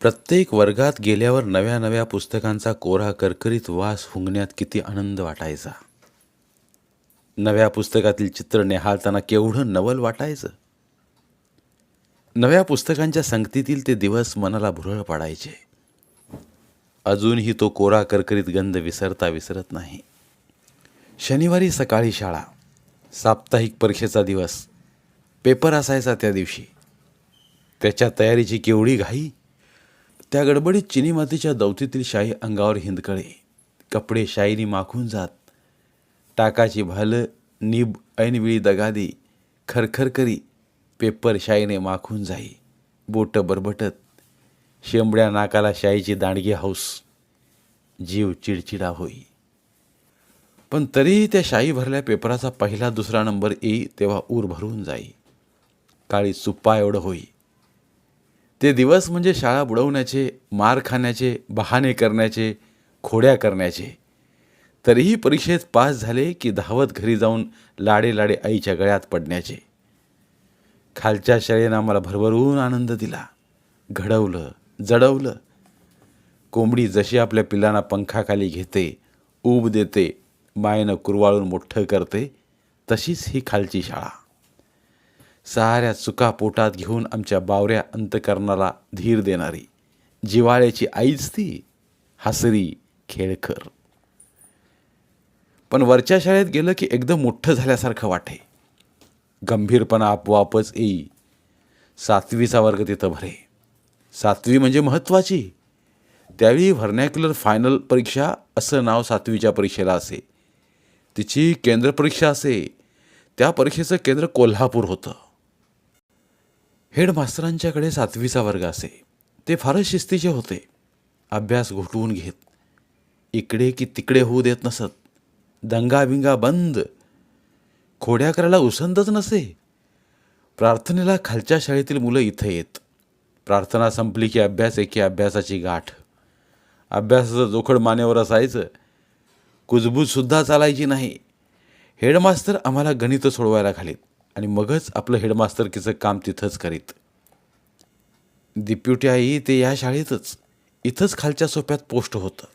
प्रत्येक वर्गात गेल्यावर नव्या नव्या पुस्तकांचा कोरा करकरीत वास फुंगण्यात किती आनंद वाटायचा. नव्या पुस्तकातील चित्र निहाळताना केवढं नवल वाटायचं. नव्या पुस्तकांच्या संगतीतील ते दिवस मनाला भुरळ पाडायचे. अजूनही तो कोरा करकरीत गंध विसरता विसरत नाही. शनिवारी सकाळी शाळा. साप्ताहिक परीक्षेचा दिवस. पेपर असायचा त्या दिवशी. त्याच्या तयारीची केवढी घाई. त्या गडबडीत चिनी मातीच्या दौतीतील शाई अंगावर हिंदकळे. कपडे शाईनी माखून जात. टाकाची भालं निब ऐनवेळी दगादी खरखर करी पेपर शाईने माखून जाई. बोटं बरबटत. शेंबड्या नाकाला शाईची दांडगी हौस जीव चिडचिडा होई. पण तरीही त्या शाई भरल्या पेपराचा पहिला दुसरा नंबर येई तेव्हा ऊर भरून जाई. काळी सुप्पा एवढं होई. ते दिवस म्हणजे शाळा बुडवण्याचे मार खाण्याचे बहाणे करण्याचे खोड्या करण्याचे. तरीही परीक्षेत पास झाले की धावत घरी जाऊन लाडे लाडे आईच्या गळ्यात पडण्याचे. खालच्या शाळेनं आम्हाला भरभरून आनंद दिला. घडवलं जडवलं. कोंबडी जशी आपल्या पिल्लांना पंखाखाली घेते ऊब देते मायनं कुरवाळून मोठं करते तशीच ही खालची शाळा. साऱ्या चुका पोटात घेऊन आमच्या बावऱ्या अंतकरणाला धीर देणारी जिवाळ्याची आईच ती हसरी खेळकर पण वरच्या शाळेत गेलं की एकदम मोठं झाल्यासारखं वाटे. गंभीरपणा आपोआपच येई. सातवीचा वर्ग तिथं भरे. सातवी म्हणजे महत्त्वाची. त्यावेळी व्हर्नॅक्युलर फायनल परीक्षा असं नाव सातवीच्या परीक्षेला असे. तिची केंद्र परीक्षा असे. त्या परीक्षेचं केंद्र कोल्हापूर होतं. हेडमास्तरांच्याकडे सातवीचा वर्ग असे. ते फारच शिस्तीचे होते. अभ्यास घोटवून घेत. इकडे की तिकडे होऊ देत नसत. दंगाबिंगा बंद. खोड्या करायला उसंतच नसे. प्रार्थनेला खालच्या शाळेतील मुलं इथं येत. प्रार्थना संपली की अभ्यास एकी अभ्यासाची गाठ. अभ्यासाचं जोखड मानेवर असायचं. कुजबूजसुद्धा चालायची नाही. हेडमास्तर आम्हाला गणितं सोडवायला घालीत. आणि मगच आपलं हेडमास्तरकीचं काम तिथंच करीत. दिप्युटी आई ते या शाळेतच इथंच खालच्या सोप्यात पोस्ट होतं.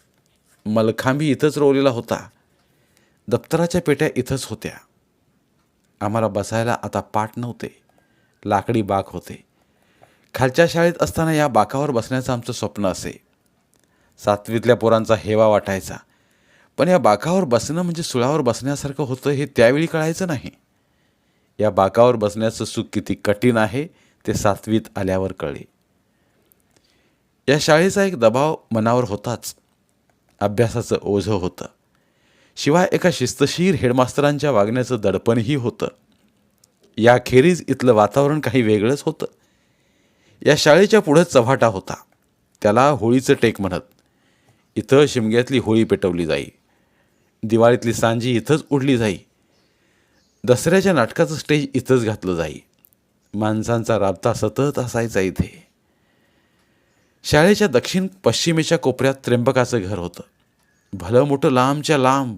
मलखांबी इथंच रोवलेला होता. दप्तराच्या पेट्या इथंच होत्या. आम्हाला बसायला आता पाठ नव्हते. लाकडी बाक होते. खालच्या शाळेत असताना या बाकावर बसण्याचं आमचं स्वप्न असे. सातवीतल्या पोरांचा हेवा वाटायचा. पण या बाकावर बसणं म्हणजे सुळावर बसण्यासारखं होतं हे त्यावेळी कळायचं नाही. या बाकावर बसण्याचं सुख किती कठीण आहे ते सातवीत आल्यावर कळले. या शाळेचा एक दबाव मनावर होताच. अभ्यासाचं ओझं होतं. शिवाय एका शिस्तशीर हेडमास्तरांच्या वागण्याचं दडपणही होतं. याखेरीज इथलं वातावरण काही वेगळंच होतं. या शाळेच्या पुढं चव्हाटा होता. त्याला होळीचं टेक म्हणत. इथं शिमग्यातली होळी पेटवली जाई. दिवाळीतली सांजी इथंच उडली जाई. दसऱ्याच्या नाटकाचं स्टेज इथंच घातलं जाई. माणसांचा राबता सतत असायचा इथे. शाळेच्या दक्षिण पश्चिमेच्या कोपऱ्यात त्र्यंबकाचं घर होतं. भलं मोठं लांबच्या लांब.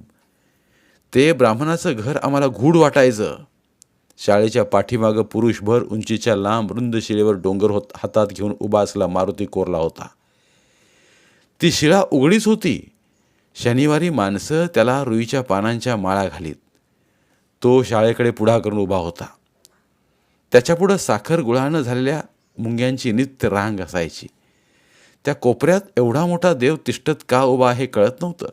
ते ब्राह्मणाचं घर आम्हाला गूढ वाटायचं. शाळेच्या पाठीमागं पुरुषभर उंचीच्या लांब रुंद शिळेवर डोंगर होत हातात घेऊन उभा असला मारुती कोरला होता. ती शिळा उघडीच होती. शनिवारी माणसं त्याला रुईच्या पानांच्या माळा घालीत. तो शाळेकडे पुढा करून उभा होता. त्याच्यापुढं साखर गुळानं झालेल्या मुंग्यांची नित्य रांग असायची. त्या कोपऱ्यात एवढा मोठा देव तिष्ठत का उभा आहे कळत नव्हतं.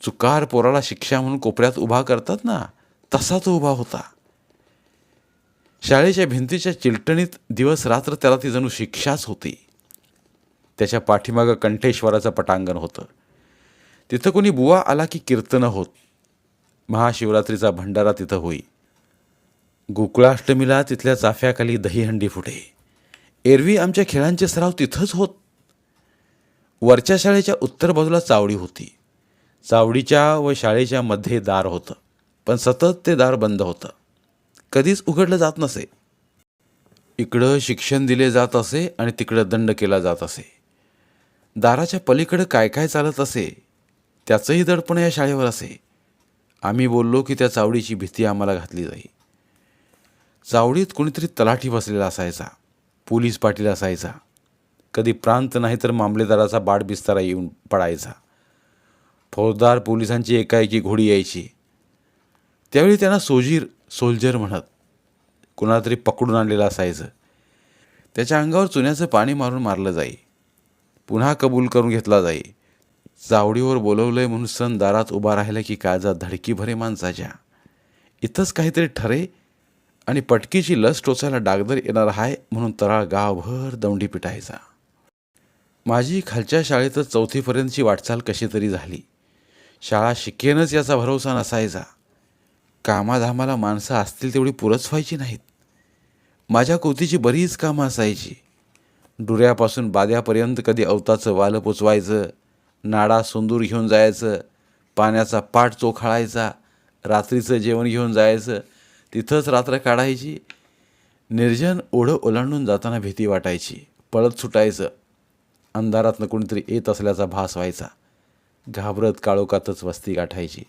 चुकार पोराला शिक्षा म्हणून कोपऱ्यात उभा करतात ना तसा तो उभा होता. शाळेच्या भिंतीच्या चिलटणीत दिवस रात्र त्याला ती जणू शिक्षाच होती. त्याच्या पाठीमागं कंठेश्वराचं पटांगण होतं. तिथं कोणी बुवा आला की कीर्तनं होत. महाशिवरात्रीचा भंडारा तिथं होई. गोकुळाष्टमीला तिथल्या चाफ्याखाली दहीहंडी फुटे. एरवी आमच्या खेळांचे सराव तिथंच होत. वरच्या शाळेच्या उत्तर बाजूला चावडी होती. चावडीच्या व शाळेच्या मध्ये दार होतं पण सतत ते दार बंद होतं. कधीच उघडलं जात नसे. इकडं शिक्षण दिले जात असे आणि तिकडं दंड केला जात असे. दाराच्या पलीकडं काय काय चालत असे त्याचंही दडपण या शाळेवर असे. आम्ही बोललो की त्या चावडीची भीती आम्हाला घातली जाई. चावडीत कोणीतरी तलाठी बसलेला असायचा पोलीस पाटील असायचा. कधी प्रांत नाही तर मामलेदाराचा बाडबिस्तारा येऊन पडायचा. फौजदार पोलिसांची एकाएकी घोडी यायची. त्यावेळी त्यांना सोजीर सोल्जर म्हणत कुणातरी तरी पकडून आणलेलं असायचं. त्याच्या अंगावर चुन्याचं पाणी मारून मारलं जाई. पुन्हा कबूल करून घेतला जाई. चावडीवर बोलवलंय म्हणून सण दारात उभा राहिला की काळजात धडकी भरे माणसाच्या. इथंच काहीतरी ठरे आणि पटकीची लस टोचायला डागदर येणार आहे म्हणून तराळ गावभर दौंडी पिटायचा. माझी खालच्या शाळेतच चौथीपर्यंतची वाटचाल कशी तरी झाली. शाळा शिकेनच याचा भरोसा नसायचा. कामाधामाला माणसं असतील तेवढी पुरच व्हायची नाहीत. माझ्या कोतीची बरीच कामं असायची. डुऱ्यापासून बाद्यापर्यंत कधी अवताचं वालं पोचवायचं नाडा सुंदूर घेऊन जायचं पाण्याचा पाट चोखाळायचा रात्रीचं जेवण घेऊन जायचं तिथंच रात्र काढायची. निर्जन ओढं ओलांडून जाताना भीती वाटायची. पळत सुटायचं. अंधारातनं कोणीतरी येत असल्याचा भास व्हायचा. घाबरत काळोखातच वस्ती गाठायची.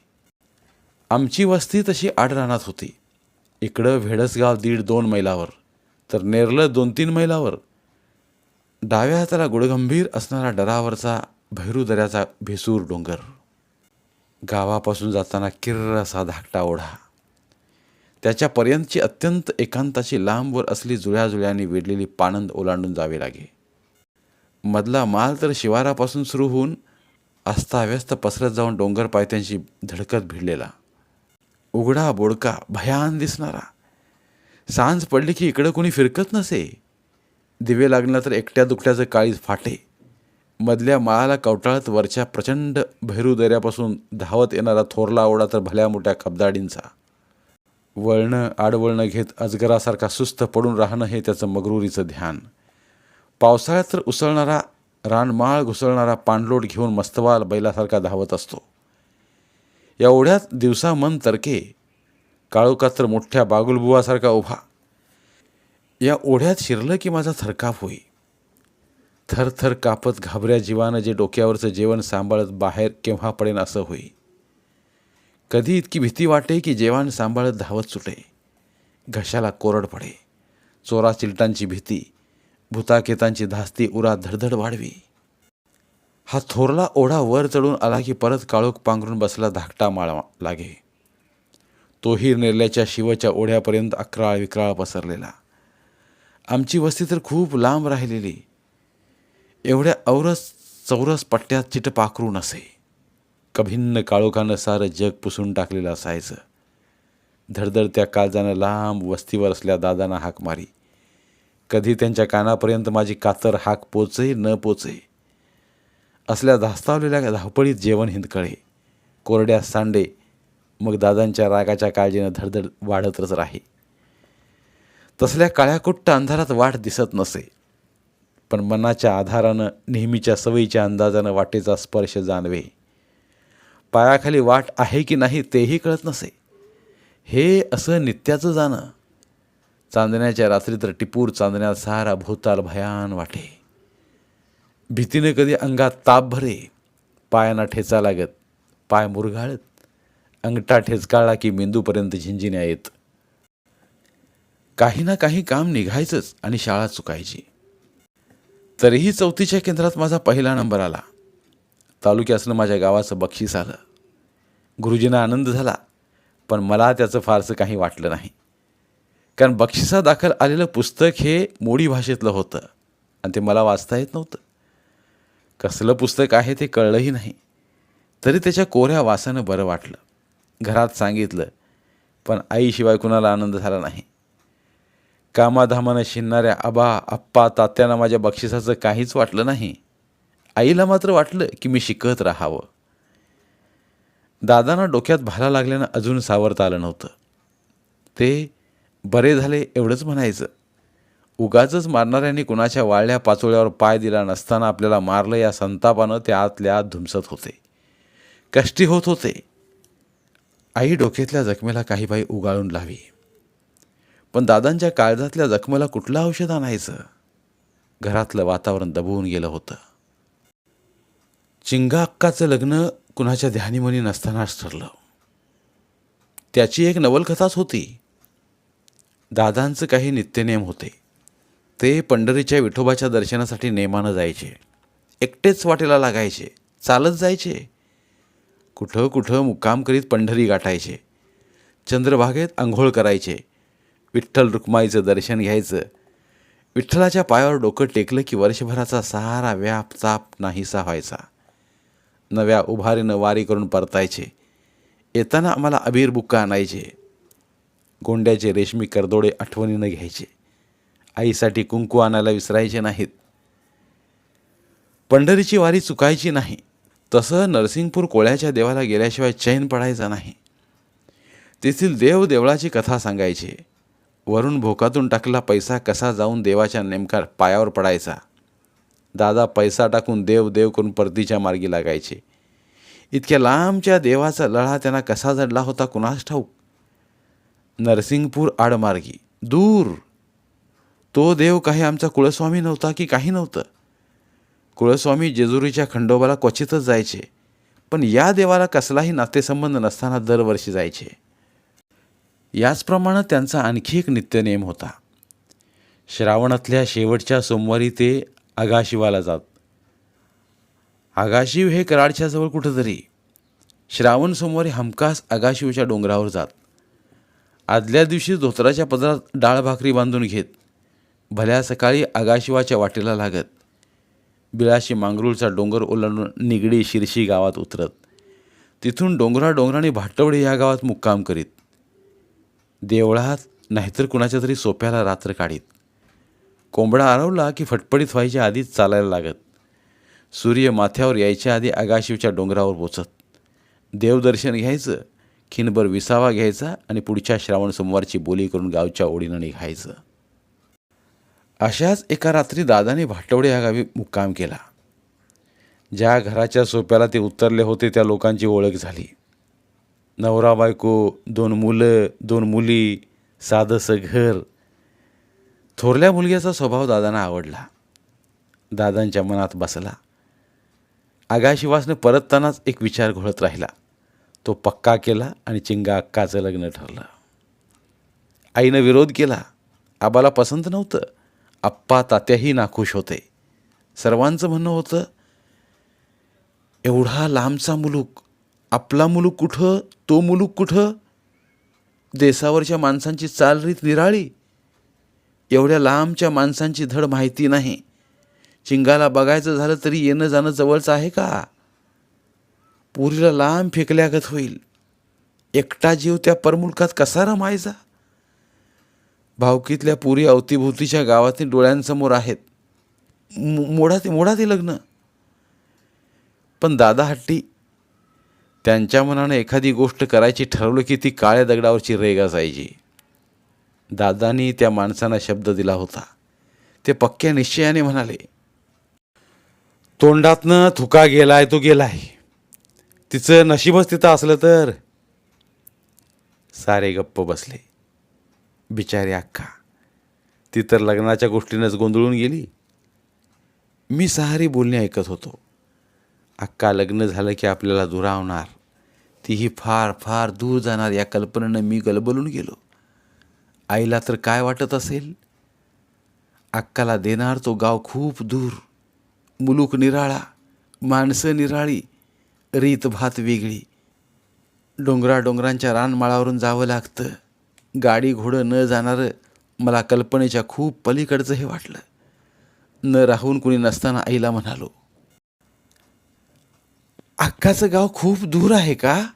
आमची वस्ती तशी आडरानात होती. इकडं भेडसगाव दीड दोन मैलावर तर नेरलं दोन तीन मैलावर. डाव्या हाताला गुडगंभीर असणारा डरावरचा भैरू दऱ्याचा भेसूर डोंगर. गावापासून जाताना किर्र असा धाकटा ओढा. त्याच्यापर्यंतची अत्यंत एकांताची लांबवर असली जुळ्याजुळ्यांनी वेढलेली पाणंद ओलांडून जावे लागे. मधला माल तर शिवारापासून सुरू होऊन अस्ताव्यस्त पसरत जाऊन डोंगर पायथ्यांशी धडकत भिडलेला. उघडा बोडका भयान दिसणारा. सांज पडली की इकडं कोणी फिरकत नसे. दिवे लागला तर एकट्या दुकट्याचं काळीज फाटे. मधल्या माळाला कवटाळत वरच्या प्रचंड भैरू दऱ्यापासून धावत येणारा थोरला ओढा तर भल्या मोठ्या खबदाडींचा. वळणं आडवळणं घेत अजगरासारखा सुस्त पडून राहणं हे त्याचं मगरुरीचं ध्यान. पावसाळ्यात तर उसळणारा रानमाळ घुसळणारा पाणलोट घेऊन मस्तवाल बैलासारखा धावत असतो. या ओढ्यात दिवसा मन तरके काळोखात तर मोठ्या बागुलबुवासारखा उभा. या ओढ्यात शिरलं की माझा थरकाप होई. थरथर कापत घाबऱ्या जीवानं जे डोक्यावरचं जेवण सांभाळत बाहेर केव्हा पडेन असं होई. कधी इतकी भीती वाटे की जेवण सांभाळत धावत सुटे. घशाला कोरड पडे. चोरा चिलटांची भीती. भूताकेतांची धास्ती उरा धडधड वाढवी. हा थोरला ओढा वर चढून आला की परत काळोख पांघरून बसला धाकटा माळा लागे. तोही नेरल्याच्या शिवच्या ओढ्यापर्यंत अकराळ विक्राळ पसरलेला. आमची वस्ती तर खूप लांब राहिलेली. एवढ्या औरस चौरस पट्ट्यात चिटपाखरू नसे. कभिन्न काळोखानं सारं जग पुसून टाकलेलं असायचं. धडधड त्या काळजानं लांब वस्तीवर असल्या दादांना हाक मारी. कधी त्यांच्या कानापर्यंत माझी कातर हाक पोचे न पोचे. असल्या धास्तावलेल्या धावपळीत जेवण हिंदकळे. कोरड्या सांडे. मग दादांच्या रागाच्या काळजीनं धडधड वाढतच राही. तसल्या काळ्याकुट्ट अंधारात वाट दिसत नसे. पण मनाच्या आधारानं नेहमीच्या सवयीच्या अंदाजानं वाटेचा स्पर्श जाणवे. पायाखाली वाट आहे की नाही तेही कळत नसे. हे असं नित्याचं जाणं. चांदण्याच्या रात्री तर टिपूर चांदण्यात सारा भोवताल भयान वाटे. भीतीने कधी अंगात ताप भरे. पायांना ठेचा लागत पाय मुरघाळत. अंगठा ठेचकाळला की मेंदूपर्यंत झिंजिन्या येत. काही ना काही काम निघायचंच आणि शाळा चुकायची. तरीही चौथीच्या केंद्रात माझा पहिला नंबर आला. तालुक्यासनं माझ्या गावाचं बक्षीस आलं. गुरुजींना आनंद झाला पण मला त्याचं फारसं काही वाटलं नाही. कारण बक्षिसादाखल आलेलं पुस्तक हे मोडी भाषेतलं होतं आणि ते मला वाचता येत नव्हतं. कसलं पुस्तक आहे ते कळलंही नाही. तरी त्याच्या कोऱ्या वासानं बरं वाटलं. घरात सांगितलं पण आईशिवाय कुणाला आनंद झाला नाही. कामाधामानं शिनणाऱ्या आबा आप्पा तात्यांना माझ्या बक्षिसाचं काहीच वाटलं नाही. आईला मात्र वाटलं की मी शिकत राहावं. दादांना डोक्यात भाला लागल्यानं अजून सावरता आलं नव्हतं. ते बरे झाले एवढंच म्हणायचं. उगाचच मारणाऱ्यांनी कुणाच्या वाळल्या पाचोळ्यावर पाय दिला नसताना आपल्याला मारलं या संतापानं ते आतल्या आत धुमसत होते. कष्टी होत होते. आई डोक्यातल्या जखमेला काही बाई उगाळून लावी. पण दादांच्या काळजातल्या जखमेला कुठलं औषध आणायचं? घरातलं वातावरण दबवून गेलं होतं. चिंगा अक्काचं लग्न कुणाच्या ध्यानीमनी नसतानाच ठरलं. त्याची एक नवलकथाच होती. दादांचं काही नित्यनेम होते. ते पंढरीच्या विठोबाच्या दर्शनासाठी नेमानं जायचे. एकटेच वाटेला लागायचे. चालत जायचे. कुठं कुठं मुक्काम करीत पंढरी गाठायचे. चंद्रभागेत आंघोळ करायचे. विठ्ठल रुक्माईचं दर्शन घ्यायचं. विठ्ठलाच्या पायावर डोकं टेकलं की वर्षभराचा सहारा व्याप चाप नाहीसा व्हायचा. नव्या उभारीनं वारी करून परतायचे. येताना आम्हाला अबीर बुक्का आणायचे. गोंड्याचे रेशमी करदोडे आठवणीनं घ्यायचे. आईसाठी कुंकू आणायला विसरायचे नाहीत. पंढरीची वारी चुकायची नाही. तसं नरसिंगपूर कोळ्याच्या देवाला गेल्याशिवाय चैन पडायचा नाही. तेथील देव देवळाची कथा सांगायची. वरून भोकातून टाकला पैसा कसा जाऊन देवाच्या नेमका पायावर पडायचा? दादा पैसा टाकून देव देव करून परतीच्या मार्गी लागायचे. इतक्या लांबच्या देवाचा लढा त्यांना कसा जडला होता कुणास ठाऊक? नरसिंगपूर आडमार्गी. दूर. तो देव काही आमचा कुळस्वामी नव्हता की काही नव्हतं? कुळस्वामी जेजुरीच्या खंडोबाला क्वचितच जायचे. पण या देवाला कसलाही नातेसंबंध नसताना दरवर्षी जायचे. याचप्रमाणे त्यांचा आणखी एक नित्यनेम होता. श्रावणातल्या शेवटच्या सोमवारी ते आगाशिवाला जात. आगाशिव हे कराडच्या जवळ कुठंतरी. श्रावण सोमवारी हमखास आगाशिवच्या डोंगरावर जात. आदल्या दिवशी धोत्राच्या पदरात डाळ भाकरी बांधून घेत. भल्या सकाळी आगाशिवाच्या वाटेला लागत. बिळाशी मांगरूळचा डोंगर ओलांडून निगडी शिरशी गावात उतरत. तिथून डोंगरा डोंगराने भाटवडे या गावात मुक्काम करीत. देवळात नाहीतर कुणाच्या तरी सोप्याला रात्र काढीत. कोंबडा आरवला की फटफडीत व्हायच्या आधीच चालायला लागत. सूर्य माथ्यावर यायच्या आधी आगाशिवच्या डोंगरावर पोचत देवदर्शन घ्यायचं खिनभर विसावा घ्यायचा आणि पुढच्या श्रावण सोमवारची बोली करून गावच्या ओढीनं निघायचं. अशाच एका रात्री दादाने भाटवडे या गावी मुक्काम केला. ज्या घराच्या सोप्याला ते उतरले होते त्या लोकांची ओळख झाली. नवरा बायको दोन मुलं दोन मुली साधंसं घर. थोरल्या मुलग्याचा स्वभाव दादांना आवडला. दादांच्या मनात बसला. आगाशिवासने परततानाच एक विचार घोळत राहिला. तो पक्का केला आणि चिंगा अक्काचं लग्न ठरलं. आईनं विरोध केला. आबाला पसंत नव्हतं. आप्पा तात्याही नाखुश होते. सर्वांचं म्हणणं होतं एवढा लांबचा मुलूक आपला मुलूक कुठं तो मुलूक कुठं? देसावरच्या माणसांची चालरीत निराळी. एवढ्या लांबच्या माणसांची धड माहिती नाही. चिंगाला बघायचं झालं तरी येणं जाणं जवळचं आहे का? पुरीला लांब फेकल्यागत होईल. एकटा जीव त्या परमुलकात कसा रमायचा? भावकीतल्या पुरी अवतीभोवतीच्या गावातील डोळ्यांसमोर आहेत. मोडा ते मोडा ते लग्न. पण दादा हट्टी त्यांच्या मनानं एखादी गोष्ट करायची ठरवलं की ती काळ्या दगडावरची रेग असायची दादानी त्या माणसांना शब्द दिला होता. ते पक्क्या निश्चयाने म्हणाले तोंडातनं थुका गेलाय तो गेलाय. तिचं नशीबच तिथं असलं तर. सारे गप्प बसले. बिचारी अक्का ती तर लग्नाच्या गोष्टीनंच गोंधळून गेली. मी सहारी बोलणे ऐकत होतो. अक्का लग्न झालं की आपल्याला दुरावणार. तीही फार फार दूर जाणार. या कल्पनेनं मी गलबलून गेलो. आईला तर काय वाटत असेल? अक्काला देणार तो गाव खूप दूर. मुलूक निराळा माणसं निराळी रीत भात वेगळी. डोंगरा डोंगरांच्या रानमाळावरून जावं लागतं. गाडी घोडं न जाणारं मला कल्पनेच्या खूप पलीकडचं हे वाटलं. न राहून कुणी नसताना आईला म्हणालो अक्काचं गाव खूप दूर आहे का?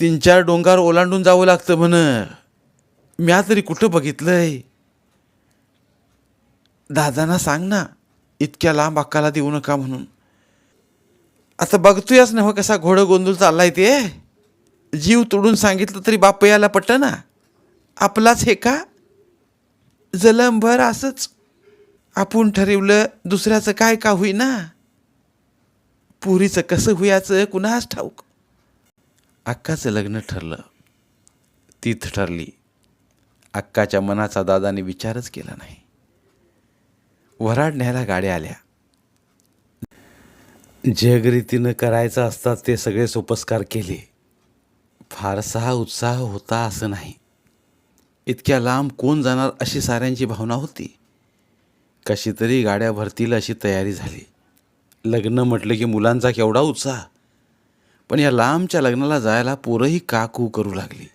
तीन चार डोंगर ओलांडून जावं लागतं म्हण. म्या तरी कुठं बघितलंय? दादांना सांग ना इतक्या लांब अक्काला देऊ नका म्हणून. आता बघतोयच ना हो कसा घोडं गोंधळ चाललाय ते. जीव तोडून सांगितलं तरी बाप याला पट्ट ना आपलाच हे का? जलमभर असंच. आपण ठरवलं दुसऱ्याचं काय का होईना? पुरीचं कसं हुयाचं कुणाच ठाऊक? अक्काचं लग्न ठरलं. तीच ठरली. अक्काच्या मनाचा दादाने विचारच केला नाही. वराड न्यायला गाड्या आल्या. जगरीतीनं करायचं असतात ते सगळे सोपस्कार केले. फारसा उत्साह होता असं नाही. इतक्या लांब कोण जाणार अशी साऱ्यांची भावना होती. कशी तरी गाड्या भरतील अशी तयारी झाली. लग्न म्हटलं की मुलांचा केवढा उत्साह. पण या लांबच्या लग्नाला जायला पोरंही काकू करू लागली.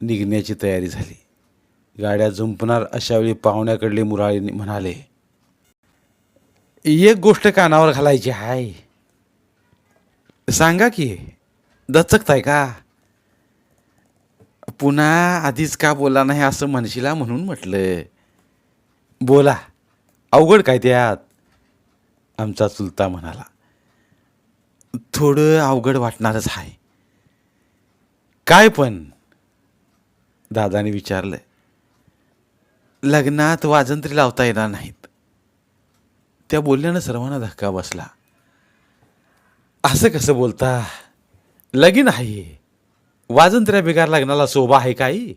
निघण्याची तयारी झाली. गाड्या जुंपणार अशावेळी पाहुण्याकडले मुराळी म्हणाले एक गोष्ट कानावर घालायची हाय. सांगा की दचकताय का? पुन्हा आधीच का बोला नाही असं म्हणशीला म्हणून म्हटलं. बोला अवघड काय त्यात? आमचा चुलता म्हणाला. थोडं अवघड वाटणारच आहे. काय पण दादाने विचारलं लग्नात वाजंत्री लावता येणार नाहीत. त्या बोलल्यानं सर्वांना धक्का बसला. असं कसं बोलता? लगीन आहे. वाजंत्र्या बिगार लग्नाला शोभा आहे काही?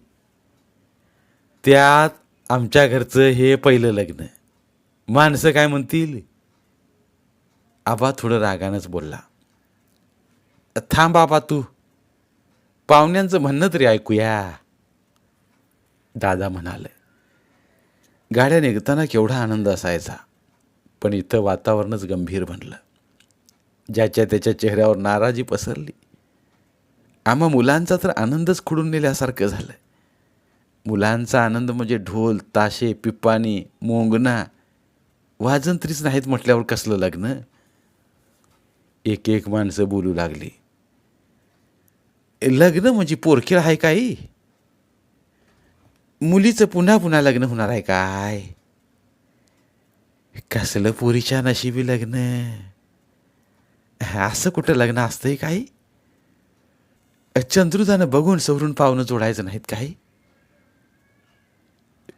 त्यात आमच्या घरचं हे पहिलं लग्न. माणसं काय म्हणतील? आबा थोडं रागानंच बोलला. थांब बाबा तू. पाहुण्यांचं म्हणणं तरी ऐकूया. दादा म्हणाले गाड्या निघताना केवढा आनंद असायचा. पण इथं वातावरणच गंभीर बनलं. ज्याच्या त्याच्या चेहऱ्यावर नाराजी पसरली. आम्हा मुलांचा तर आनंदच खुडून नेल्यासारखं झालं. मुलांचा आनंद म्हणजे ढोल ताशे पिप्पाणी मोंगणा वाजंत्रीच नाहीत म्हटल्यावर कसलं लग्न? एक एक माणसं बोलू लागली. लग्न म्हणजे पोरखेळ आहे काही मुलीचं पुन्हा पुन्हा लग्न होणार आहे काय? कसलं पोरीच्या नशिबी लग्न? असं कुठं लग्न असतंय काही चंद्रुदानं बघून सवरून पाहुणं जोडायचं नाहीत काही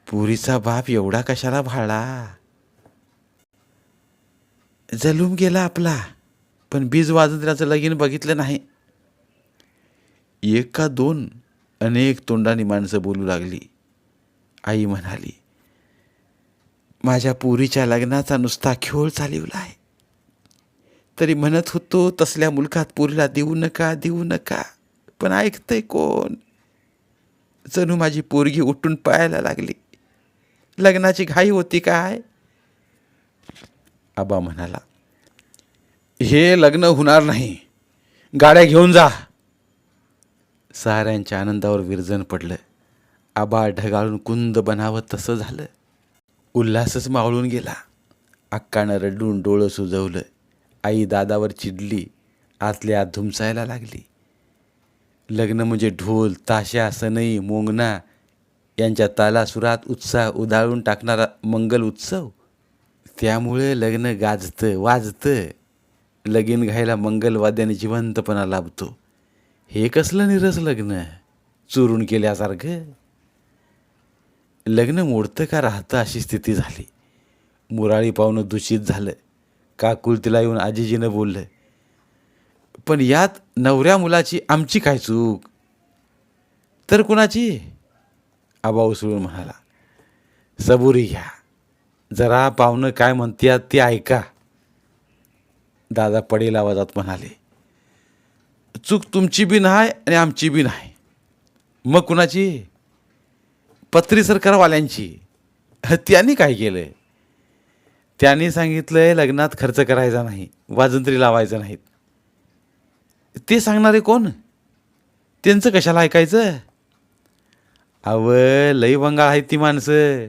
पुरीचा बाप एवढा कशाला भाळला? जलूम गेला आपला पण बीज वाजंत्र्याचं लगीन बघितलं नाही. एक का दोन अनेक तोंडाने माणसं बोलू लागली. आई म्हणाली माझ्या पुरीच्या लग्नाचा नुसता खेळ चालवला आहे. तरी म्हणत होतो तसल्या मुलखात पुरीला देऊ नका देऊ नका. पण ऐकतंय कोण? जणू माझी पोरगी उठून पाहायला लागली. लग्नाची घाई होती काय? आबा म्हणाला हे लग्न होणार नाही. गाड्या घेऊन जा. साऱ्यांच्या आनंदावर विरजन पडलं. आबा ढगाळून कुंद बनावं तसं झालं. उल्हासच मावळून गेला. अक्कानं रडून डोळं सुजवलं. आई दादावर चिडली. आतल्या आत धुमसायला लागली. लग्न म्हणजे ढोल ताशा सनई मोंगणा यांच्या तालासुरात उत्साह उधाळून टाकणारा मंगल उत्सव. त्यामुळे लग्न गाजतं वाजतं. लगीन घ्यायला मंगलवाद्याने जिवंतपणा लाभतो. हे कसलं निरस लग्न? चुरून केल्यासारखं? लग्न मोडतं का राहतं अशी स्थिती झाली. मुराळी पाहुणं दूषित झालं. काकुल तिला येऊन आजीजीनं बोललं पण यात नवऱ्या मुलाची आमची काय चूक? तर कुणाची? आबा उसळून म्हणाला सबुरी घ्या. जरा पाहुणं काय म्हणतात ते ऐका. दादा पडेल आवाजात म्हणाले चूक तुमची बी नाही आणि आमची बी नाही. मग कुणाची? पत्री सरकारवाल्यांची त्यांनी काय केलं त्यांनी सांगितलंय लग्नात खर्च करायचा नाही वाजंत्री लावायचं नाहीत. ते सांगणारे कोण? त्यांचं कशाला ऐकायचं? अव लई बंगाळ आहेत ती माणसं.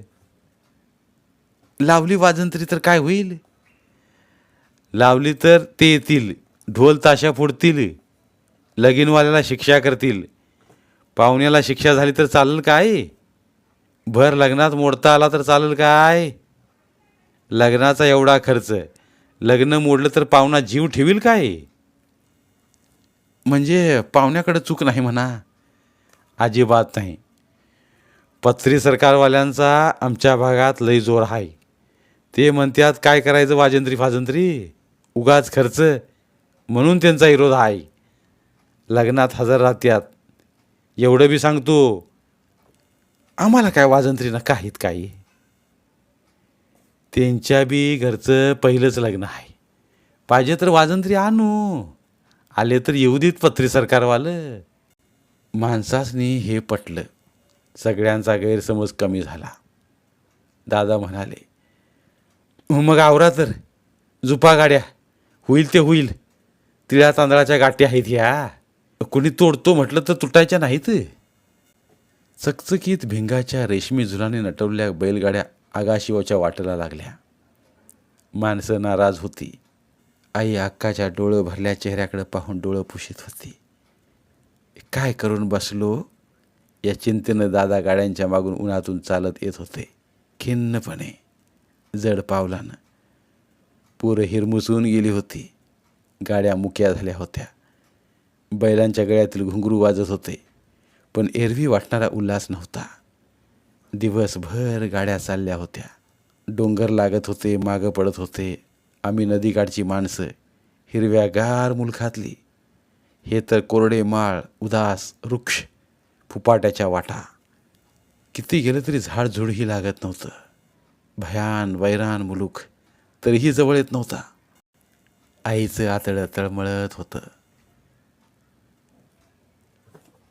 लावली वाजंत्री तर काय होईल? लावली तर ते येतील ढोल ताशा फोडतील. लगीनवाल्याला शिक्षा करतील. पाहुण्याला शिक्षा झाली तर चालेल काय? भर लग्नात मोडता आला तर चालेल काय? लग्नाचा एवढा खर्च. लग्न मोडलं तर पाहुणा जीव ठेवील काय? म्हणजे पाहुण्याकडे चूक नाही म्हणा. अजिबात नाही. पत्री सरकारवाल्यांचा आमच्या भागात लय जोर आहे ते म्हणतात काय करायचं वाजंत्री फाजंत्री उगाच खर्च. म्हणून त्यांचा विरोध आहे लग्नात हजर राहत्यात. एवढं बी सांगतो आम्हाला काय वाजंत्री नका आहेत काही. त्यांच्या बी घरचं पहिलंच लग्न आहे. पाहिजे तर वाजंत्री आणू. आले तर येऊ देत पत्री सरकारवालं. माणसासनी हे पटलं. सगळ्यांचा गैरसमज कमी झाला. दादा म्हणाले मग आवरा तर. जुपा गाड्या. होईल ते होईल. तिळा तांदळाच्या गाठी आहेत ह्या. कोणी तोडतो म्हटलं तर तुटायच्या नाहीत. चकचकीत भिंगाच्या रेशमी झुलाने नटवल्या बैलगाड्या आगाशिवाच्या वाटेला लागल्या. माणसं नाराज होती. आई अक्काच्या डोळं भरल्या चेहऱ्याकडे पाहून डोळं पुशीत होती. काय करून बसलो? या चिंतेनं दादा गाड्यांच्या मागून उन्हातून चालत येत होते. खिन्नपणे. जड पावलानं. पोरं हिरमुसून गेली होती. गाड्या मुक्या झाल्या होत्या. बैलांच्या गळ्यातील घुंगरू वाजत होते पण एरवी वाटणारा उल्हास नव्हता. दिवसभर गाड्या चालल्या होत्या. डोंगर लागत होते मागं पडत होते. आम्ही नदीकाठची माणसं हिरव्यागार मुलखातली. हे तर कोरडे माळ उदास वृक्ष फुपाट्याच्या वाटा. किती गेलं तरी झाडझुडही लागत नव्हतं. भयान वैरान मुलूक तरीही जवळ येत नव्हता. आईचं आतडं तळमळत होतं.